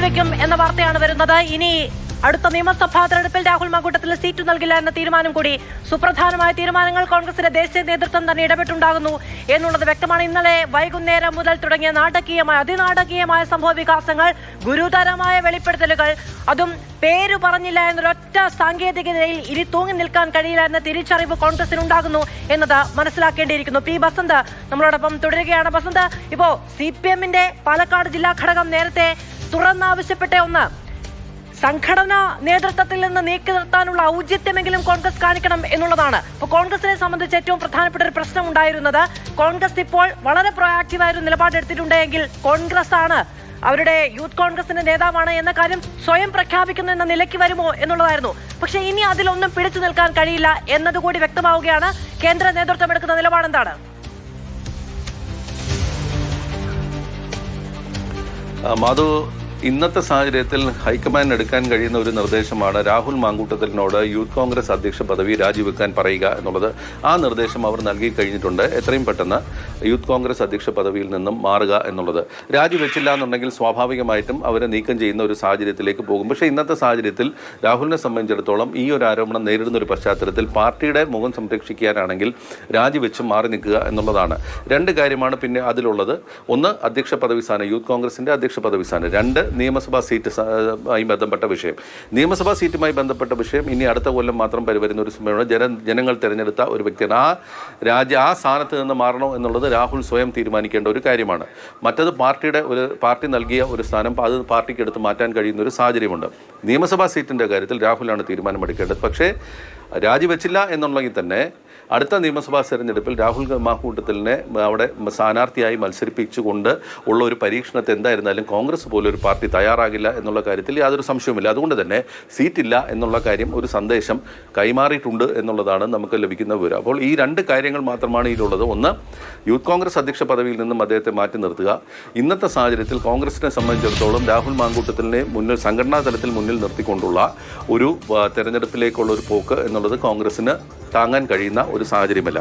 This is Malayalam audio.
രാജിവെക്കും എന്ന വാർത്തയാണ് വരുന്നത്. ഇനി അടുത്ത നിയമസഭാ തെരഞ്ഞെടുപ്പിൽ രാഹുൽ മാങ്കൂട്ടത്തിൽ സീറ്റ് നൽകില്ല എന്ന തീരുമാനം കൂടി സുപ്രധാനമായ തീരുമാനങ്ങൾ കോൺഗ്രസിന്റെ ദേശീയ നേതൃത്വം തന്നെ ഇടപെട്ടുണ്ടാകുന്നു എന്നുള്ളത് വ്യക്തമാണ്. ഇന്നലെ വൈകുന്നേരം മുതൽ തുടങ്ങിയ നാടകീയമായ അതിനാടകീയമായ സംഭവ വികാസങ്ങൾ ഗുരുതരമായ വെളിപ്പെടുത്തലുകൾ അതും പേര് പറഞ്ഞില്ല എന്നൊരൊറ്റ സാങ്കേതികതയിൽ ഇനി തൂങ്ങി നിൽക്കാൻ കഴിയില്ല എന്ന തിരിച്ചറിവ് കോൺഗ്രസിനുണ്ടാകുന്നു എന്നത് മനസ്സിലാക്കേണ്ടിയിരിക്കുന്നു. പി ബസന്ത് നമ്മളോടൊപ്പം തുടരുകയാണ്. ബസന്ത് ഇപ്പോ സി പി എമ്മിന്റെ പാലക്കാട് ജില്ലാ ഘടകം നേരത്തെ തുറന്നാവശ്യപ്പെട്ട ഒന്ന്. സംഘടനാ നേതൃത്വത്തിൽ നിന്ന് നീക്കി നിർത്താനുള്ള ഔചിത്യമെങ്കിലും കോൺഗ്രസ് കാണിക്കണം എന്നുള്ളതാണ്. ഇപ്പോൾ കോൺഗ്രസിനെ സംബന്ധിച്ച് ഏറ്റവും പ്രധാനപ്പെട്ട ഒരു പ്രശ്നം ഉണ്ടായിരുന്നത് കോൺഗ്രസ് ഇപ്പോൾ വളരെ പ്രൊയാക്റ്റീവായ ഒരു നിലപാടെടുത്തിട്ടുണ്ടെങ്കിൽ കോൺഗ്രസ് ആണ് അവരുടെ യൂത്ത് കോൺഗ്രസിന്റെ നേതാവാണ് എന്ന കാര്യം സ്വയം പ്രഖ്യാപിക്കുന്നു എന്ന നിലയ്ക്ക് വരുമോ എന്നുള്ളതായിരുന്നു. പക്ഷേ ഇനി അതിലൊന്നും പിടിച്ചു നിൽക്കാൻ കഴിയില്ല എന്നതുകൂടി വ്യക്തമാവുകയാണ്. കേന്ദ്ര നേതൃത്വം എടുക്കുന്ന നിലപാടെന്താണ്? മാധു ഇന്നത്തെ സാഹചര്യത്തിൽ ഹൈക്കമാൻഡ് എടുക്കാൻ കഴിയുന്ന ഒരു നിർദ്ദേശമാണ് രാഹുൽ മാങ്കൂട്ടത്തിനോട് യൂത്ത് കോൺഗ്രസ് അധ്യക്ഷ പദവി രാജിവെക്കാൻ പറയുക എന്നുള്ളത്. ആ നിർദ്ദേശം അവർ നൽകി കഴിഞ്ഞിട്ടുണ്ട്. എത്രയും പെട്ടെന്ന് യൂത്ത് കോൺഗ്രസ് അധ്യക്ഷ പദവിയിൽ നിന്നും മാറുക എന്നുള്ളത്. രാജിവെച്ചില്ല എന്നുണ്ടെങ്കിൽ സ്വാഭാവികമായിട്ടും അവരെ നീക്കം ചെയ്യുന്ന ഒരു സാഹചര്യത്തിലേക്ക് പോകും. പക്ഷേ ഇന്നത്തെ സാഹചര്യത്തിൽ രാഹുലിനെ സംബന്ധിച്ചിടത്തോളം ഈ ഒരു ആരോപണം നേരിടുന്ന ഒരു പശ്ചാത്തലത്തിൽ പാർട്ടിയുടെ മുഖം സംരക്ഷിക്കാനാണെങ്കിൽ രാജിവെച്ച് മാറി നിൽക്കുക എന്നുള്ളതാണ്. രണ്ട് കാര്യമാണ് പിന്നെ അതിലുള്ളത്. ഒന്ന് അധ്യക്ഷ പദവി സ്ഥാനം യൂത്ത് കോൺഗ്രസിന്റെ അധ്യക്ഷ പദവി സ്ഥാനം. രണ്ട് നിയമസഭാ സീറ്റ് ആയി ബന്ധപ്പെട്ട വിഷയം. നിയമസഭാ സീറ്റുമായി ബന്ധപ്പെട്ട വിഷയം ഇനി അടുത്ത കൊല്ലം മാത്രം വരുന്ന ഒരു സമയമാണ്. ജന ജനങ്ങൾ തിരഞ്ഞെടുത്ത ഒരു വ്യക്തിയാണ്. ആ രാജ്യ ആ സ്ഥാനത്ത് നിന്ന് മാറണോ എന്നുള്ളത് രാഹുൽ സ്വയം തീരുമാനിക്കേണ്ട ഒരു കാര്യമാണ്. മറ്റത് പാർട്ടിയുടെ ഒരു പാർട്ടി നൽകിയ ഒരു സ്ഥാനം അത് പാർട്ടിക്ക് എടുത്ത് മാറ്റാൻ കഴിയുന്ന ഒരു സാഹചര്യമുണ്ട്. നിയമസഭാ സീറ്റിന്റെ കാര്യത്തിൽ രാഹുലാണ് തീരുമാനമെടുക്കേണ്ടത്. പക്ഷേ രാജിവെച്ചില്ല എന്നുണ്ടെങ്കിൽ തന്നെ അടുത്ത നിയമസഭാ തെരഞ്ഞെടുപ്പിൽ രാഹുൽ മാക്കൂട്ടത്തിലിനെ അവിടെ സ്ഥാനാർത്ഥിയായി മത്സരിപ്പിച്ചുകൊണ്ട് ഉള്ള ഒരു പരീക്ഷണത്തെ എന്തായിരുന്നാലും കോൺഗ്രസ് പോലൊരു പാർട്ടി തയ്യാറാകില്ല എന്നുള്ള കാര്യത്തിൽ യാതൊരു സംശയവുമില്ല. അതുകൊണ്ട് തന്നെ സീറ്റില്ല എന്നുള്ള കാര്യം ഒരു സന്ദേശം കൈമാറിയിട്ടുണ്ട് എന്നുള്ളതാണ് നമുക്ക് ലഭിക്കുന്ന വിവരം. അപ്പോൾ ഈ രണ്ട് കാര്യങ്ങൾ മാത്രമാണ് ഇതിലുള്ളത്. ഒന്ന് യൂത്ത് കോൺഗ്രസ് അധ്യക്ഷ പദവിയിൽ നിന്നും അദ്ദേഹത്തെ മാറ്റി നിർത്തുക. ഇന്നത്തെ സാഹചര്യത്തിൽ കോൺഗ്രസിനെ സംബന്ധിച്ചിടത്തോളം രാഹുൽ മാങ്കൂട്ടത്തിലിനെ മുന്നിൽ സംഘടനാ തലത്തിൽ മുന്നിൽ നിർത്തിക്കൊണ്ടുള്ള ഒരു തെരഞ്ഞെടുപ്പിലേക്കുള്ള ഒരു പോക്ക് എന്നുള്ളത് കോൺഗ്രസിന് താങ്ങാൻ കഴിയുന്ന ഒരു സാഹചര്യമല്ല.